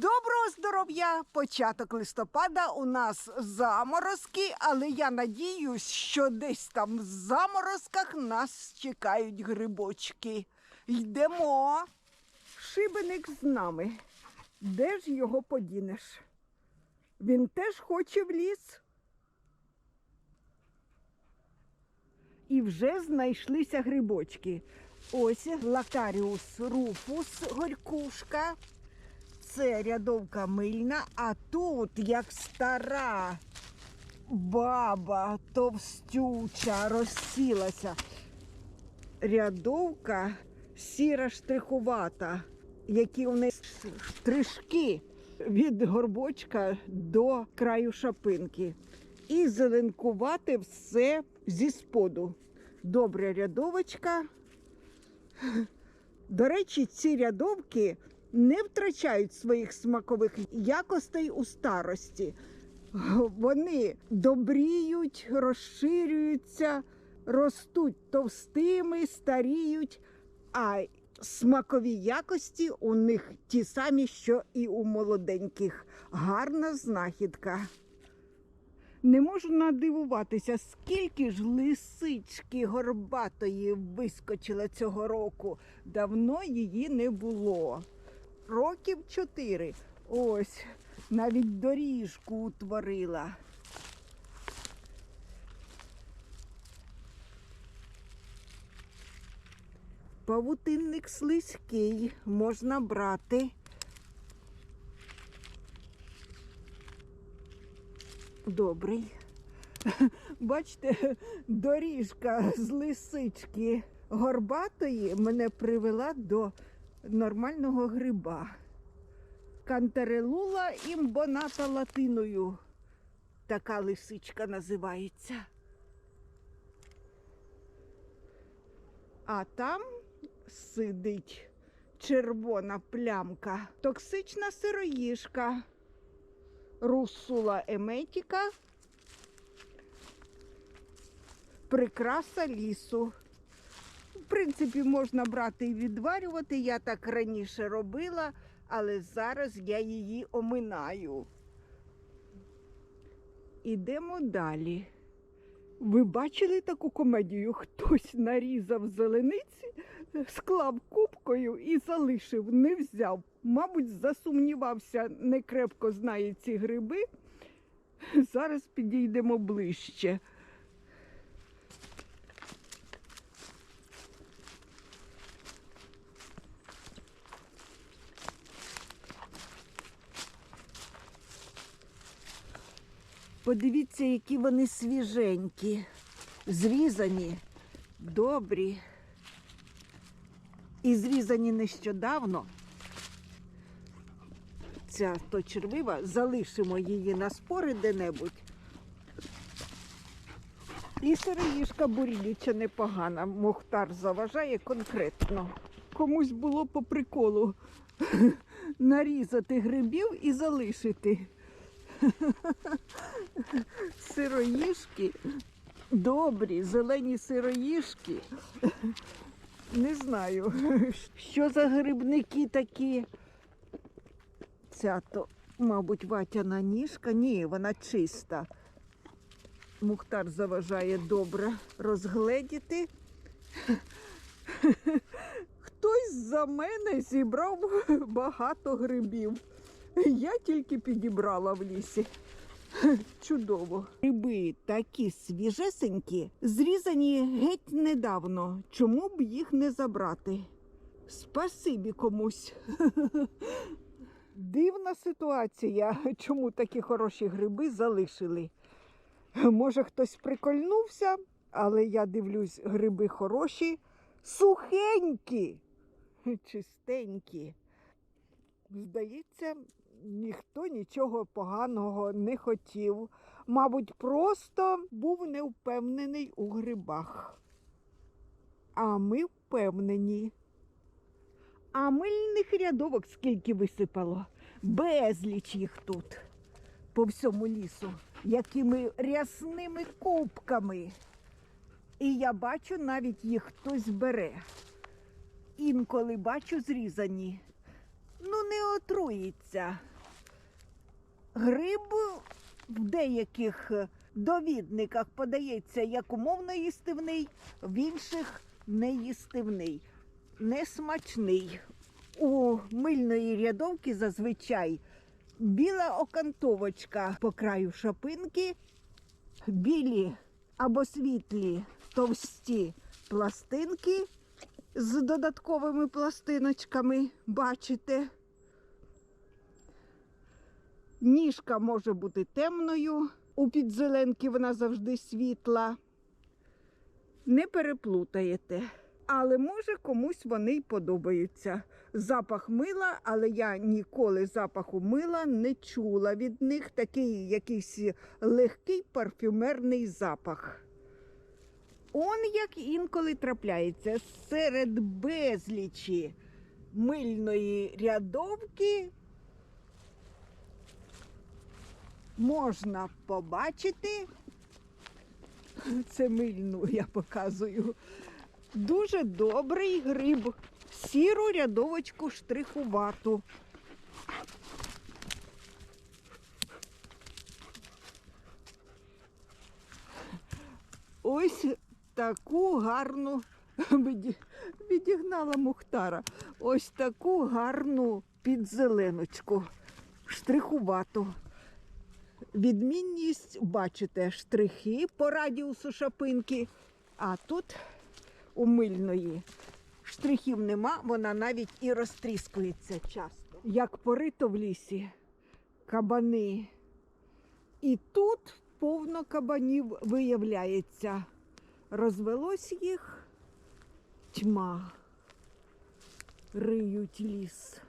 Доброго здоров'я! Початок листопада у нас заморозки, але я надіюсь, що десь там в заморозках нас чекають грибочки. Йдемо. Шибеник з нами. Де ж його подінеш? Він теж хоче в ліс. І вже знайшлися грибочки. Ось лакаріус руфус, горькушка. Це рядовка мильна, а тут як стара баба товстюча розсілася. Рядовка сіра штрихувата, які у неї штришки від горбочка до краю шапинки. І зеленкувати все зі споду. Добра рядовочка. До речі, ці рядовки не втрачають своїх смакових якостей у старості. Вони добріють, розширюються, ростуть товстими, старіють, а смакові якості у них ті самі, що і у молоденьких. Гарна знахідка. Не можу надивуватися, скільки ж лисички горбатої вискочила цього року. Давно її не було. Років чотири. Ось, навіть доріжку утворила. Павутинник слизький, можна брати. Добрий. Бачите, доріжка з лисички горбатої мене привела до нормального гриба. Кантерелула імбоната латиною. Така лисичка називається. А там сидить червона плямка, токсична сироїжка, русула еметіка, прикраса лісу. Принципі, можна брати і відварювати. Я так раніше робила, але зараз я її оминаю. Ідемо далі. Ви бачили таку комедію? Хтось нарізав зелениці, склав кубкою і залишив, не взяв. Мабуть, засумнівався, не крепко знає ці гриби. Зараз підійдемо ближче. Подивіться, які вони свіженькі, зрізані, добрі. І зрізані нещодавно. Ця то червива, залишимо її на спори де-небудь. І сироїжка буріліча непогана. Мухтар заважає конкретно. Комусь було по приколу нарізати грибів і залишити. Сироїжки, добрі, зелені сироїжки. Не знаю, що за грибники такі. Ця то, мабуть, ватяна ніжка. Ні, вона чиста. Мухтар заважає добре розгледіти. Хтось за мене зібрав багато грибів. Я тільки підібрала в лісі. Чудово. Гриби такі свіжесенькі, зрізані геть недавно. Чому б їх не забрати? Спасибі комусь. Дивна ситуація, чому такі хороші гриби залишили. Може, хтось прикольнувся, але я дивлюсь, гриби хороші, сухенькі, чистенькі. Здається, ніхто нічого поганого не хотів. Мабуть, просто був невпевнений у грибах. А ми впевнені. А мильних рядовок скільки висипало, безліч їх тут по всьому лісу, якими рясними кубками. І я бачу, навіть їх хтось бере. Інколи бачу зрізані, ну не отруїться. Гриб в деяких е, довідниках подається як умовно їстивний, в інших неїстивний, несмачний. У мильної рядовки зазвичай біла окантовочка по краю шапинки, білі або світлі товсті пластинки з додатковими пластиночками, бачите. Ніжка може бути темною, у підзеленки вона завжди світла. Не переплутаєте. Але може комусь вони й подобаються. Запах мила, але я ніколи запаху мила не чула від них такий якийсь легкий парфюмерний запах. Он як інколи трапляється серед безлічі мильної рядовки можна побачити. Це мильну я показую. Дуже добрий гриб. Сіру рядовочку штрихувату. Ось таку гарну відігнала Мухтара. Ось таку гарну підзеленочку, штрихувату. Відмінність, бачите, штрихи по радіусу шапинки, а тут у мильної штрихів нема, вона навіть і розтріскується часто. Як порито в лісі, кабани. І тут повно кабанів виявляється. Розвелось їх тьма. Риють ліс.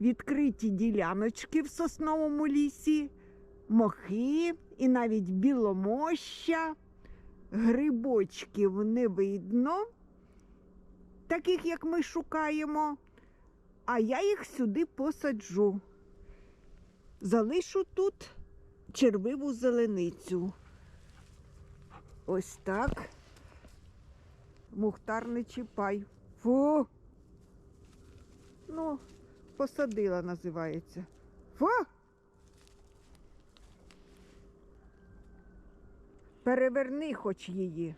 Відкриті діляночки в сосновому лісі, мохи і навіть біломоща. Грибочків не видно, таких як ми шукаємо, а я їх сюди посаджу. Залишу тут червиву зеленицю. Ось так. Мухтар не чіпай. Фу. Ну, посадила, називається. Фу. Переверни хоч її.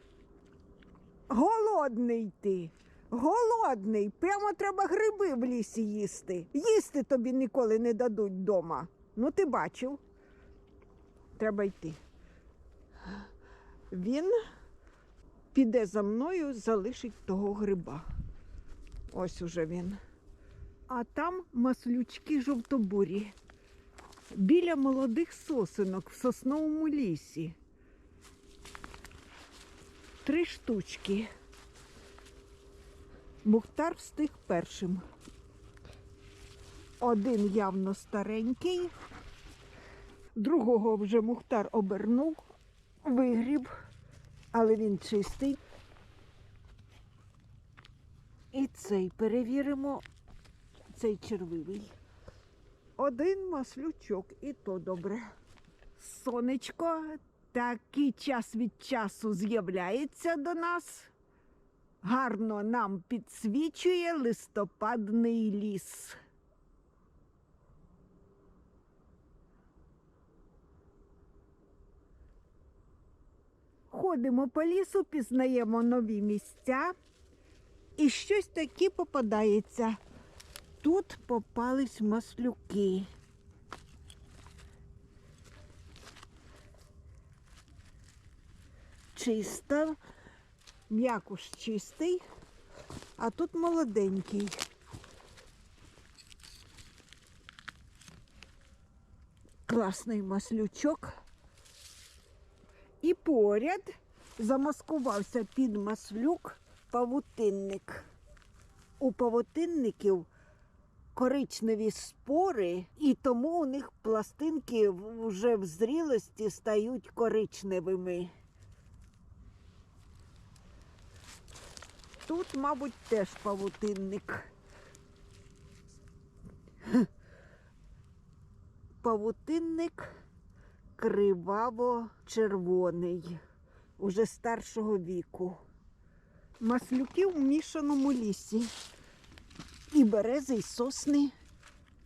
Голодний ти. Голодний. Прямо треба гриби в лісі їсти. Їсти тобі ніколи не дадуть вдома. Ну, ти бачив. Треба йти. Він піде за мною, залишить того гриба. Ось уже він. А там маслючки жовтобурі. Біля молодих сосенок в сосновому лісі. Три штучки. Мухтар встиг першим. Один явно старенький, другого вже Мухтар обернув, вигріб, але він чистий. І цей перевіримо, цей червивий. Один маслючок, і то добре. Сонечко такий час від часу з'являється до нас. Гарно нам підсвічує листопадний ліс. Ходимо по лісу, пізнаємо нові місця. І щось таке попадається. Тут попались маслюки. Чисто, м'якуш чистий, а тут молоденький. Класний маслючок. І поряд замаскувався під маслюк павутинник. У павутинників коричневі спори, і тому у них пластинки вже в зрілості стають коричневими. Тут, мабуть, теж павутинник. Павутинник криваво-червоний, уже старшого віку. Маслюки в мішаному лісі. І берези, і сосни.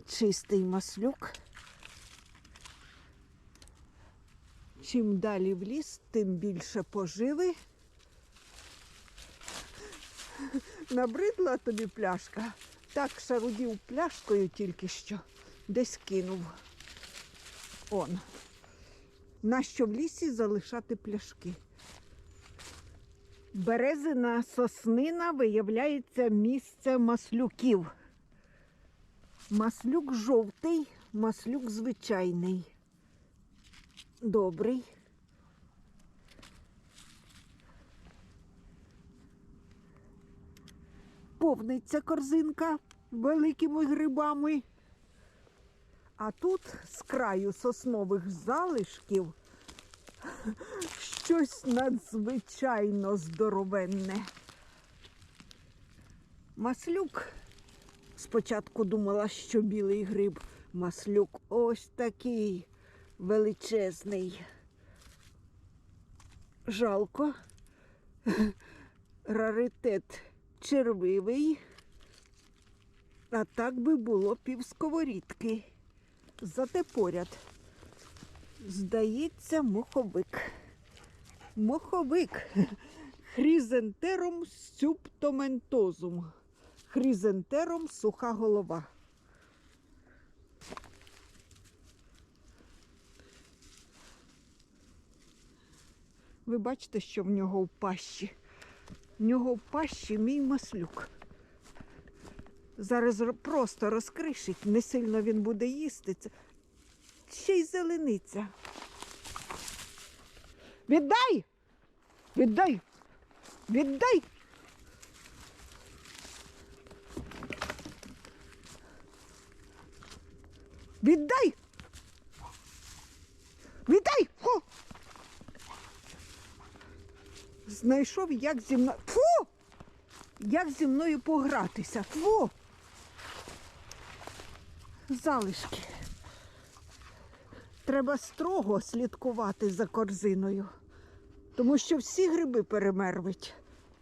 Чистий маслюк. Чим далі в ліс, тим більше поживи. Набридла тобі пляшка. Так шарудів пляшкою тільки що. Десь кинув. Он. Нащо в лісі залишати пляшки? Березина соснина виявляється місце маслюків. Маслюк жовтий, маслюк звичайний. Добрий. Повниться корзинка великими грибами. А тут з краю соснових залишків щось надзвичайно здоровенне. Маслюк. Спочатку думала, що білий гриб. Маслюк ось такий величезний. Жалко. Раритет червивий. А так би було пів сковорідки. Зате поряд. Здається, моховик. Моховик. Хризентером сюптоментозум. Хризентером суха голова. Ви бачите, що в нього в пащі? В нього в пащі мій маслюк. Зараз просто розкришить, не сильно він буде їсти. Ще й зелениця. Віддай! Віддай! Віддай! Віддай! Віддай! Фу! Знайшов, як зі мною. Фу! Як зі мною погратися. Фу! Залишки. Треба строго слідкувати за корзиною, тому що всі гриби перемервить.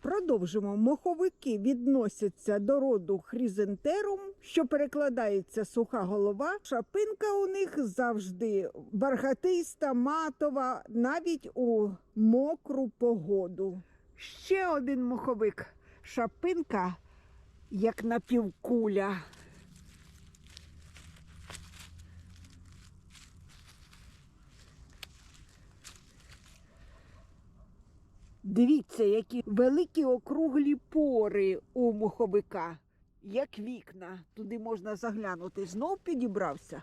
Продовжимо. Моховики відносяться до роду хризентерум, що перекладається суха голова. Шапинка у них завжди бархатиста, матова, навіть у мокру погоду. Ще один моховик. Шапинка, як напівкуля. Дивіться, які великі округлі пори у моховика, як вікна. Туди можна заглянути. Знов підібрався.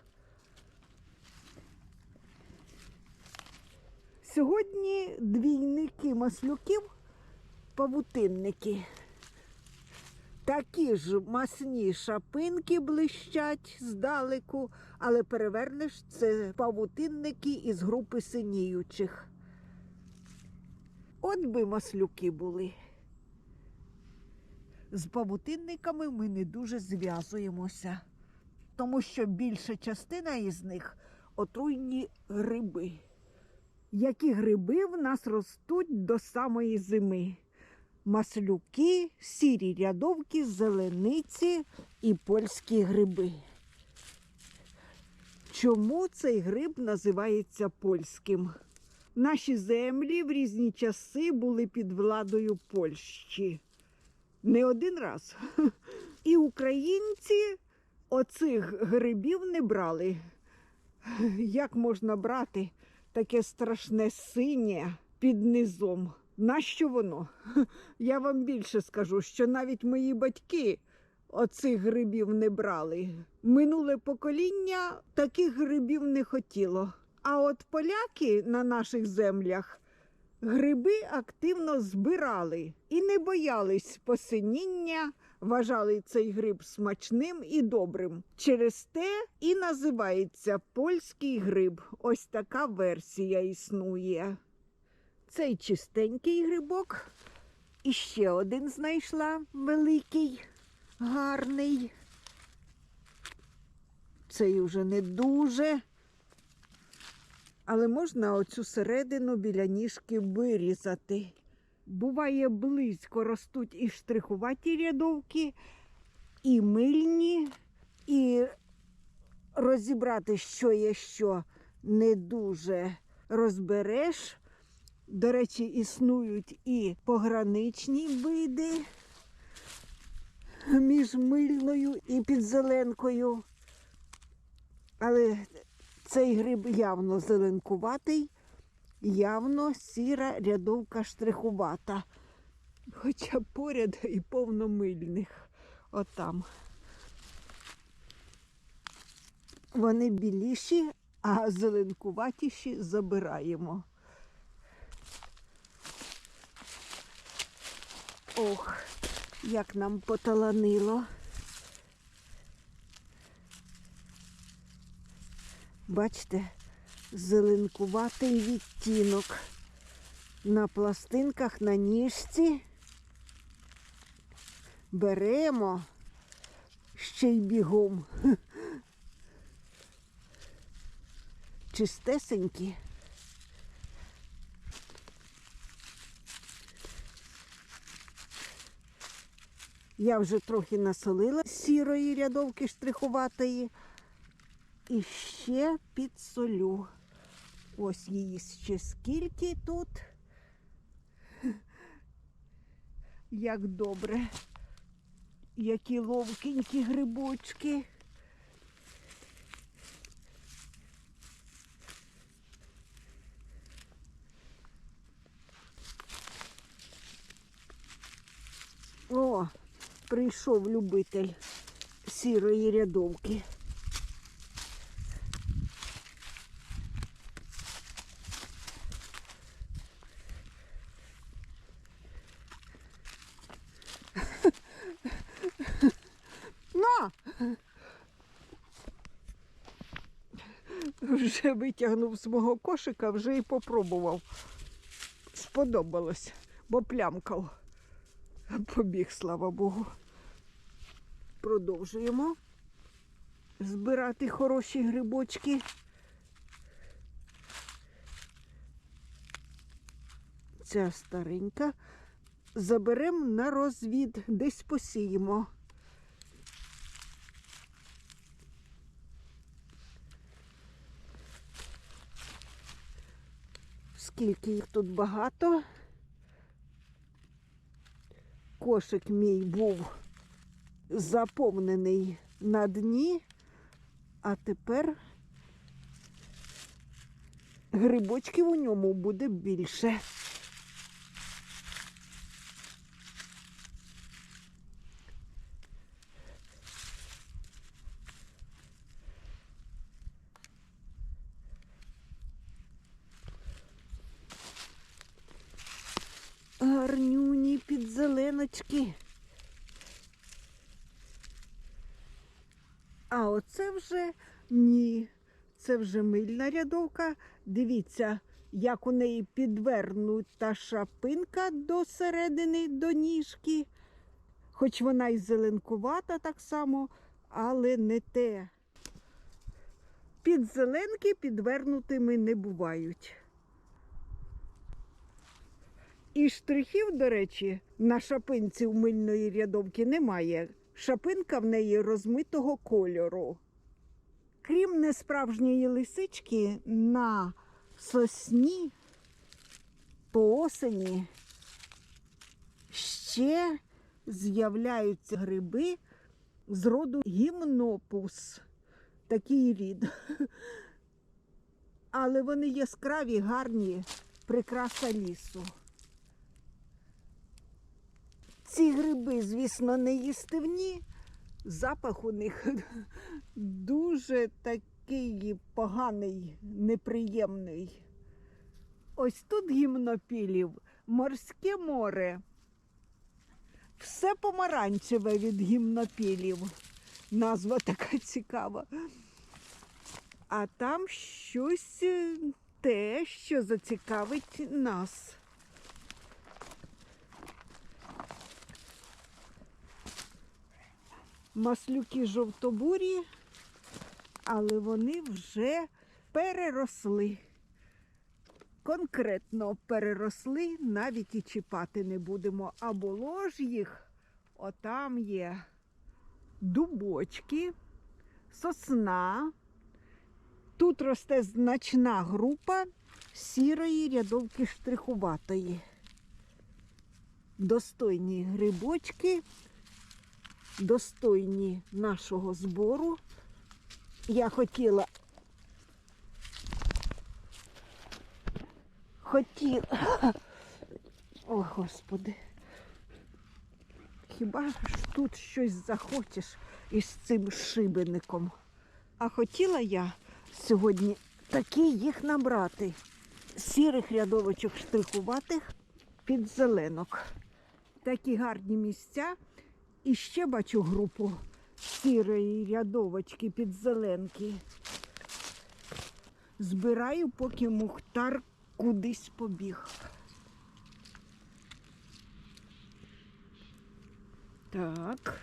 Сьогодні двійники маслюків, павутинники. Такі ж масні шапинки блищать здалеку, але перевернеш це павутинники із групи синіючих. От би маслюки були. З павутинниками ми не дуже зв'язуємося, тому що більша частина із них отруйні гриби. Які гриби в нас ростуть до самої зими? Маслюки, сірі рядовки, зелениці і польські гриби. Чому цей гриб називається польським? Наші землі в різні часи були під владою Польщі. Не один раз. І українці оцих грибів не брали. Як можна брати таке страшне синє під низом? Нащо воно? Я вам більше скажу, що навіть мої батьки оцих грибів не брали. Минуле покоління таких грибів не хотіло. А от поляки на наших землях гриби активно збирали і не боялись посиніння, вважали цей гриб смачним і добрим. Через те і називається польський гриб. Ось така версія існує. Цей чистенький грибок. І ще один знайшла великий, гарний. Цей уже не дуже. Але можна оцю середину біля ніжки вирізати. Буває, близько ростуть і штрихуваті рядовки, і мильні, і розібрати, що є що, не дуже розбереш. До речі, існують і пограничні види між мильною і підзеленкою. Але цей гриб явно зеленкуватий, явно сіра рядовка штрихувата. Хоча поряд і повно мильних. Отам. Вони біліші, а зеленкуватіші забираємо. Ох, як нам поталанило. Бачите, зеленкуватий відтінок на пластинках на ніжці. Беремо ще й бігом. Чистесенькі. Я вже трохи насолила сірої рядовки штрихуватої. І ще підсолю. Ось її ще скільки тут. Як добре. Які ловкенькі грибочки. О, прийшов любитель сірої рядовки. На! Вже витягнув з мого кошика, вже і попробував. Сподобалось, бо плямкав. Побіг, слава Богу. Продовжуємо збирати хороші грибочки. Ця старенька. Заберемо на розвід, десь посіємо. Скільки їх тут багато. Кошик мій був заповнений на дні, а тепер грибочків у ньому буде більше. Гарнюні підзеленочки. А оце вже ні. Це вже мильна рядовка. Дивіться, як у неї підвернута шапинка до середини, до ніжки. Хоч вона і зеленкувата так само, але не те. Підзеленки підвернутими не бувають. І штрихів, до речі, на шапинці у мильної рядовки немає. Шапинка в неї розмитого кольору. Крім несправжньої лисички, на сосні по осені ще з'являються гриби з роду гімнопус. Такий рід. Але вони яскраві, гарні, прикраса лісу. Ці гриби, звісно, не їстивні. Запах у них дуже такий поганий, неприємний. Ось тут гімнопілів, морське море. Все помаранчеве від гімнопілів. Назва така цікава. А там щось е, те, що зацікавить нас. Маслюки жовтобурі, але вони вже переросли. Конкретно переросли, навіть і чіпати не будемо. А було ж їх, отам є дубочки, сосна, Тут росте значна група сірої рядовки штрихуватої. Достойні грибочки, достойні нашого збору. Я хотіла. Хотіла. О, Господи. Хіба ж тут щось захочеш із цим шибеником? А хотіла я сьогодні такі їх набрати. Сірих рядовочок штрихуватих під зеленок. Такі гарні місця. І ще бачу групу сірої рядовочки під зеленки. Збираю, поки Мухтар кудись побіг. Так.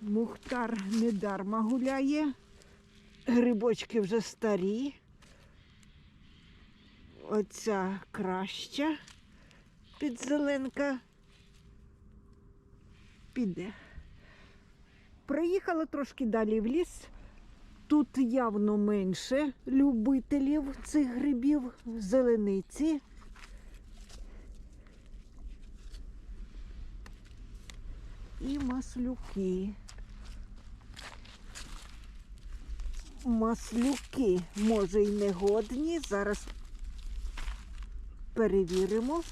Мухтар недарма гуляє. Грибочки вже старі. Оця краща підзеленка піде. Приїхала трошки далі в ліс. Тут явно менше любителів цих грибів, зелениці. І маслюки. Маслюки, може, й негодні. Зараз перевіримо.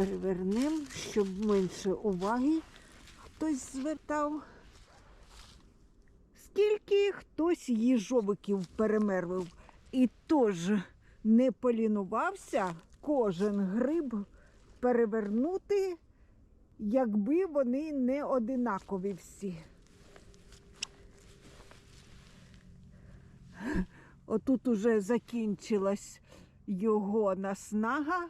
Перевернемо, щоб менше уваги хтось звертав. Скільки хтось їжовиків перемервив і теж не полінувався кожен гриб перевернути, якби вони не одинакові всі. Отут уже закінчилась його наснага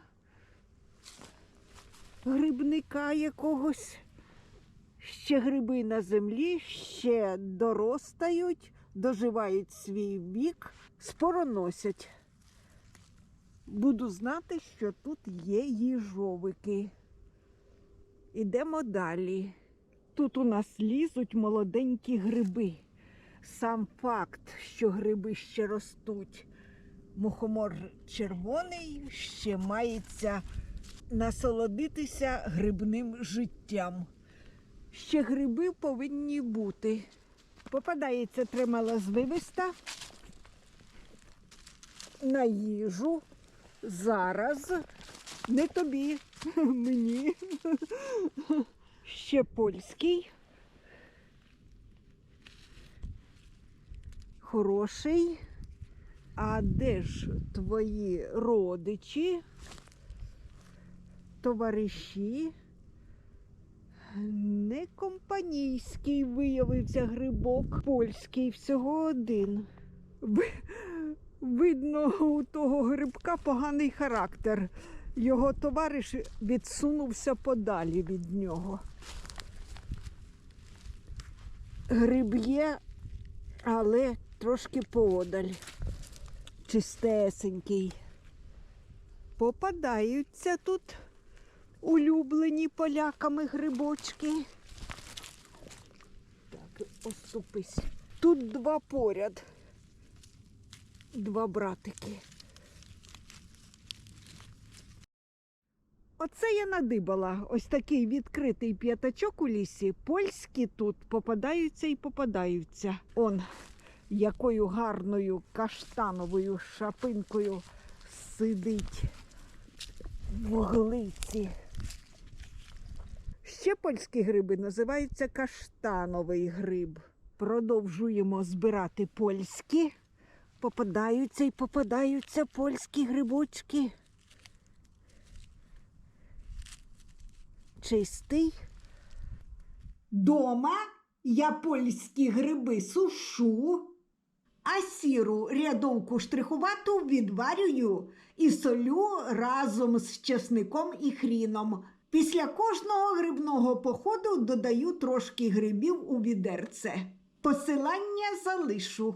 грибника якогось. Ще гриби на землі, ще доростають, доживають свій вік, спороносять. Буду знати, що тут є їжовики. Ідемо далі. Тут у нас лізуть молоденькі гриби. Сам факт, що гриби ще ростуть. Мухомор червоний ще мається насолодитися грибним життям. Ще гриби повинні бути. Попадається тримала звивиста на їжу. Зараз не тобі, мені. Ще польський. Хороший. А де ж твої родичі, товариші? Не компанійський виявився грибок, польський всього один. Видно, у того грибка поганий характер. Його товариш відсунувся подалі від нього. Гриб є, але трошки поодаль. Чистесенький. Попадаються тут улюблені поляками грибочки. Так, оступись. Тут два поряд. Два братики. Оце я надибала. Ось такий відкритий п'ятачок у лісі. Польські тут попадаються і попадаються. Он якою гарною каштановою шапинкою сидить в вуглиці. Ще польські гриби називаються каштановий гриб. Продовжуємо збирати польські. Попадаються і попадаються польські грибочки. Чистий. Дома я польські гриби сушу, а сіру рядовку штрихувату відварюю і солю разом з чесником і хріном. Після кожного грибного походу додаю трошки грибів у відерце. Посилання залишу.